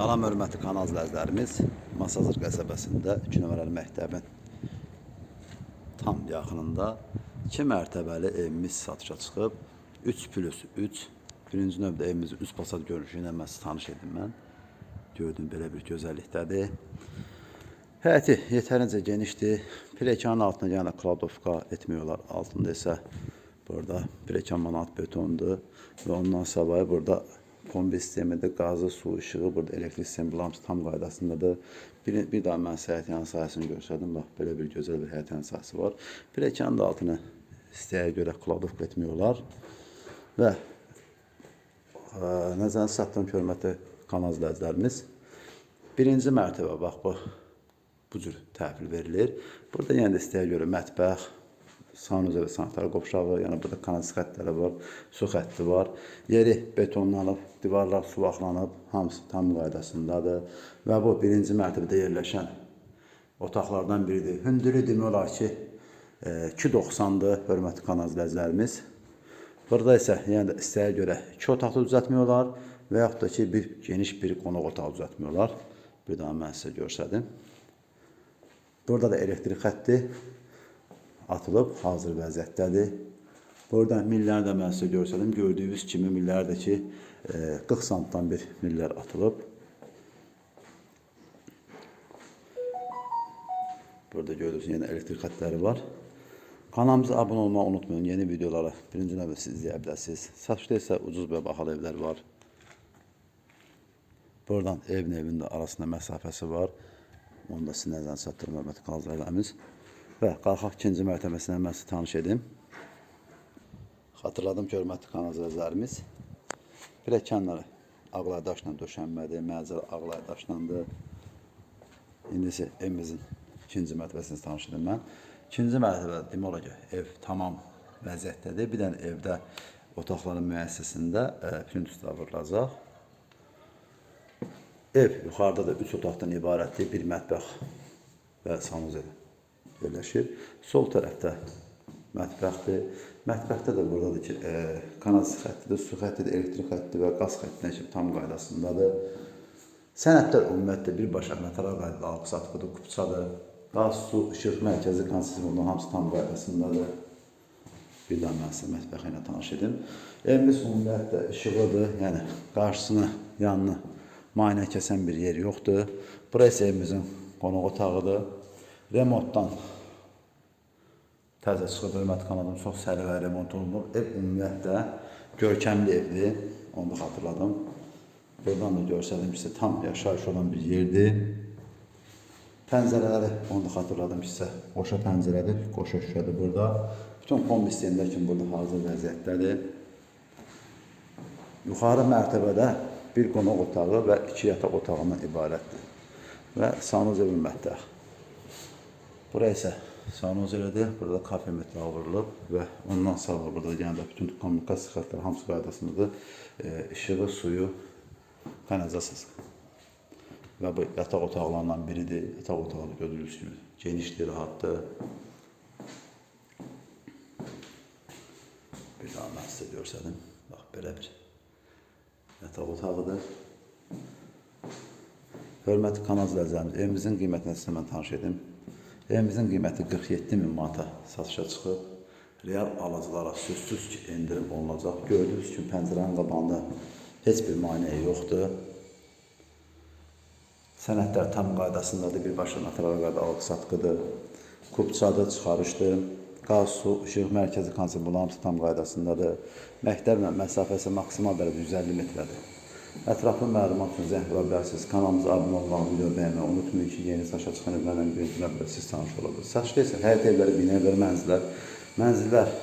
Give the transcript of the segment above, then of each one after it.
Salam hörmətli kanal izləyicilərimiz. Masazır qəsəbəsində 2 nömrəli məktəbin tam yaxınında 2 mərtəbəli evimiz satışa çıxıb. 3 plus 3. Birinci növbədə evimizin üst fasad görünüşü ilə mən sizi tanış edim mən. Gördüm belə bir gözəllikdədir. Həyəti yetərincə genişdir. Plekanın altına yəni kladovka etmiyorlar. Altında isə burada plekan manat betondur. Və ondan savayı burada kombi sistemidir, qazı, su, işığı, burada elektrik sistemi hamısı tam qaydasındadır. Bir, bir daha mən həyət yan sahəsini göstərdim. Bax, belə bir gözəl bir həyət yan sahəsi var. Plekanın da altını istəyə görə kladovka etmiyorlar. Və ə, nəzərinizə çatdırım ki, hörmətli kanal izləyicilərimiz. Birinci mərtəbə bax bu bu cür təhvil verilir. Burada yəni də istəyə görə mətbəx, sanuza və sanitar qovşağı, yəni burada kanalizasiya xəttləri var, su xətti var. Yeri betonlanıb, divarlar suvaqlanıb, hamısı tam qaydasındadır. Və bu birinci mərtəbədə yerləşən otaqlardan biridir. Hündürü demək olar ki, e, 2.90-dır, hörmətli kanal izləyicilərimiz. Burada isə yəni də istəyə görə 2 otaqlı düzəltmiyorlar və yaxud da ki, bir geniş bir qonaq otağı düzəltmiyorlar. Bir daha mən sizə göstərdim. Burada da elektrik xətti atılıb hazır vəziyyətdədir. Burada milləri də mən sizə göstərdim. Gördüyünüz kimi millərdəki e, 40 santdan bir millər atılıb. Burada gördüyünüz yeni elektrik xətləri var. Kanalımıza abunə olmağı unutmayın. Yeni videoları birinci növbədə siz izləyə bilərsiniz. Satışda isə ucuz və bahalı evlər var. Buradan evin evin də arasında məsafəsi var. Onu da sizin nəzərinizə çatdırım hörmətli qalıcılarımız. Və qalxaq ikinci mərtəbəsinə mən sizi tanış edim. Xatırladım ki, hörmətli kanal izləyicilərimiz. Pilləkənləri ağlay daşla döşənmədir, mənzərə ağlay daşlandı. İndi isə evimizin ikinci mərtəbəsini tanış edim mən. İkinci mərtəbədə demək olar ki, ev tamam vəziyyətdədir. Bir dənə evdə otaqların müəssisəsində e, plintuslar vurulacaq. Ev yuxarıda da 3 otaqdan ibarətdir. Bir mətbəx və sanuzel yerləşir. Sol tərəfdə mətbəxdir. Mətbəxdə də buradadır ki, e, kanalizasiya xəttidir, su xəttidir, elektrik xəttidir və qaz xəttinə kimi tam qaydasındadır. Sənədlər ümumiyyətlə birbaşa metral qaydada alqı-satqıdır, kupçadır. Qaz, su, işıq mərkəzi konsesiyon bunların hamısı tam qaydasındadır. Bir daha mən sizə mətbəxi ilə tanış edim. Evimiz ümumiyyətlə işıqlıdır, yəni qarşısını, yanını müayinə kəsən bir yer yoxdur. Bura isə evimizin qonaq otağıdır. Remontdan təzə çıxıb hörmət kanalım çox səliqəli remont olunub. Ev ümumiyyətlə görkəmli evdir. Onu da xatırladım. Buradan da görsədim sizə tam yaşayış olan bir yerdir. Pəncərələri onu da xatırladım sizə qoşa pəncərədir, qoşa şüşədir burada. Bütün kombi sistemlər kimi burada hazır vəziyyətdədir. Yuxarı mərtəbədə bir qonaq otağı və iki yataq otağından ibarətdir. Və sanuzel bir mətbəx. Bura isə sanuzeldir. Burada kafe mətbəxi vurulub və ondan sonra burada yəni də bütün kommunikasiya xəttləri hamısı qaydasındadır. E, işığı, suyu, kanalizasiyası. Və bu yataq otaqlarından biridir. Yataq otağı gördüyünüz kimi genişdir, rahatdır. Bir daha mən sizə göstərdim. Bax belə bir yataq otağıdır. Hörmətli kanal izləyicilərimiz, evimizin qiymətini sizə tanış edim. Evimizin qiyməti 47 min manata satışa çıxıb. Real alıcılara sözsüz ki, endirim olunacaq. Gördüyünüz kimi pəncərənin qabağında heç bir maneə yoxdur. Sənədlər tam qaydasındadır, birbaşa natural qayda alqı-satqıdır. Kupçadır, çıxarışdır. Qaz, su, işıq, mərkəzi hamısı tam qaydasındadır. Məktəblə məsafəsi maksimal dərəcədə 150 metrədir. Ətraflı məlumat üçün zəng vura bilərsiniz. Kanalımıza abunə olmağı, video bəyənməyi unutmayın ki, yeni saça çıxan evlərlə birinci növbədə siz tanış bilirsiniz. Saçda isə həyət evləri, bina evləri, mənzillər, mənzillər,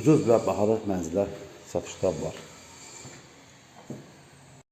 ucuz və bahalı mənzillər satışda var.